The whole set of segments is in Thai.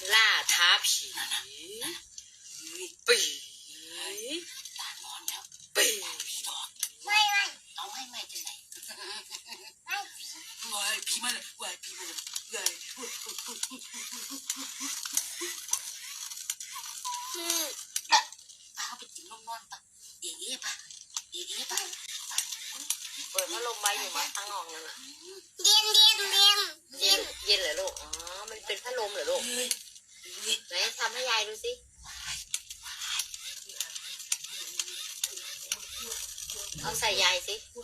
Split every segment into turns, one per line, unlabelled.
นล่าท้าผีปีตาหปีบไม่ไม่เอาให้ไม่จะไหนไม่ผีวายผีมาเลยผีมาเลยวา
คือ
เาไปกินมนอนปะเอ๋ยปะเอ๋ยปะ
เปิดพัลมไว้อยู่มั้ยตั้งงอนั่น
เย็นเย็นเย็น
เย็นเย็นเหรอลูกอ๋อมันเป็นพัดลมเหรอลูก ไหนทำให้ยายดูสิเอาใส่ยายสิโอ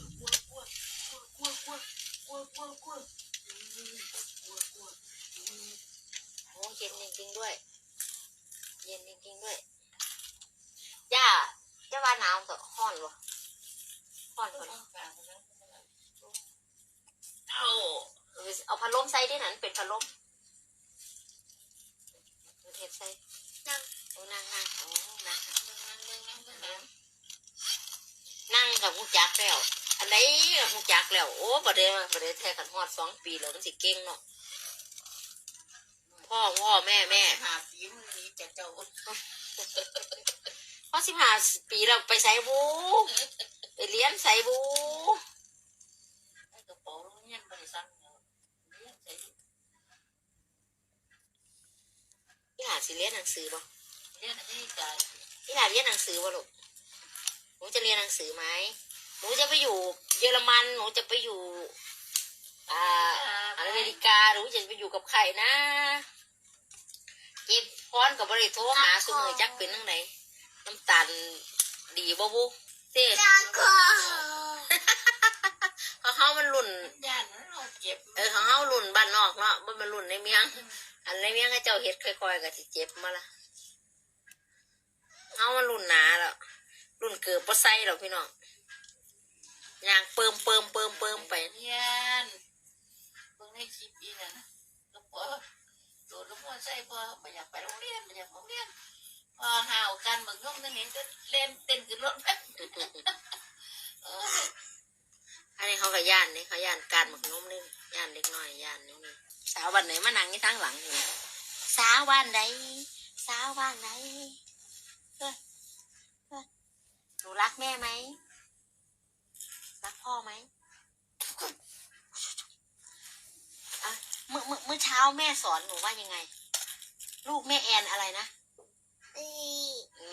้เย็นจริงๆด้วย เย็นจริงๆด้วยย่าย่าว่าหนาวต่ห่อนวะห่อนคน
เอา
เอาพัดลมใส่ที่นั่นเป็นพัดลม เอาเทปใส่
นั่ง
โอ้นั่งนั่งโอ้นั่งนั่ง
นั่งนั่งนั่ง
นั่งกับผู้จักแล้ว อันไหนกับผู้จักแล้ว โอ้ประเดี๋ยวประเดี๋ยวแท้กันฮอดสองปีแล้วมันสิเก่งเนาะพ่อพ่อแม่แม่
หาผีมันนี้จะเจ้า
พ่อสิบห้าปีแล้วไปใส่บูไปเรียนใส่บู
ไอ้กระเป๋าโรงเรียนบริษัทเนี่ยเรียนใส่
พี่หลา สิเรียนหนังสือบ่
เรียนอะไรกัน
พี่หลาเรียนหนังสือบ่ลูกหนูจะเรียนหนังสือไหมหนูจะไปอยู่เยอรมันหนูจะไปอยู่อ่าอเมริกาหรือจะไปอยู่กับใครนะจีบพรกับบริโทรหาสมือจักเป็นทั้งไหนน้ำตาลดีบ่บุเต้
ตาคอ
เขาเฮามันรุ่น
ย่าน เราเจ็บ
เออเขาเฮารุ่นบ้านนอกเนาะบ่แมันรุ่นในเมียง อันในเมียงก็เจ้าเฮ็ดค่อยๆก็สิเจ็บมาละเฮามันรุ่นหนาแล้วรุ่นเกือบบ่ใส่หรอกพี่น้องย่างเปิมเปิมเปิมเปิมไป
เรียนเพิ่งให้คลิปอีน่ะนะกระเป๋าโดดลงมาใส่พอไม่อยากไปโรงเรียนไม่อยากไปโรงเรียนพอห่าวกันบางย่อมนั่นเองก็เล่นเต้นขึ้นรถไปเออ
อันนี้เขาก็ย่านนี่เขาย่านการหมักนมนี่ย่านเล็กน้อยย่านนี่นี่สาววันไหนมานั่งที่ทางหลังนี่สาววันไหนสาววันไหนเอ้ยเอ้ยหนูรักแม่ไหมรักพ่อไหมอะเมื่อเมื่อเมื่อเช้าแม่สอนหนูว่ายังไง ลูกแม่แอนอะไรนะ
อี
อื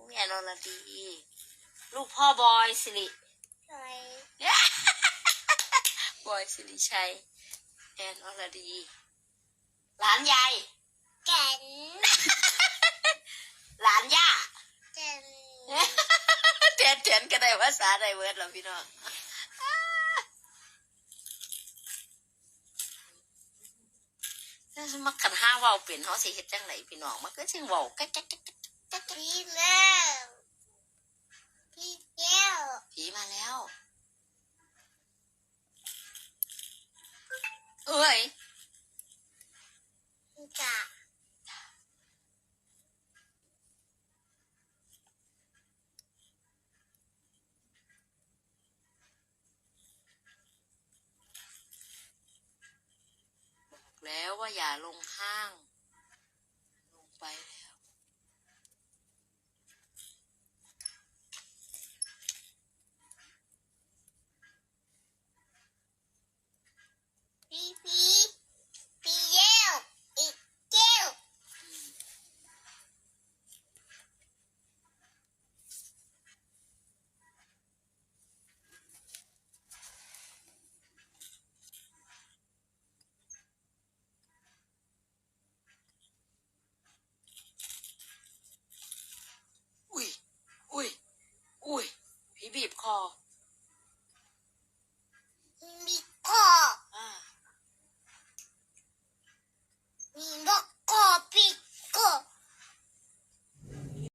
มแอนอรดี ลูกพ่อบอยสิริ
สวย
บอยสิริชัย แอนอรดีหลานยาย
แก่น
หลานย่า
แก่น
เทียนเทียนก็ได้ภาษาไดเวิร์ดแล้วพี่น้องมักขันห้าเว้าเปลี่ยนเขาสิเฮ็ดจังไหนพี่น้องมันก็สิเว้าแก๊กแก๊กแก๊กแก๊กแก๊ก
พี่แม่พี่ กะ
บอกแล้วว่าอย่าลงข้าง ลงไป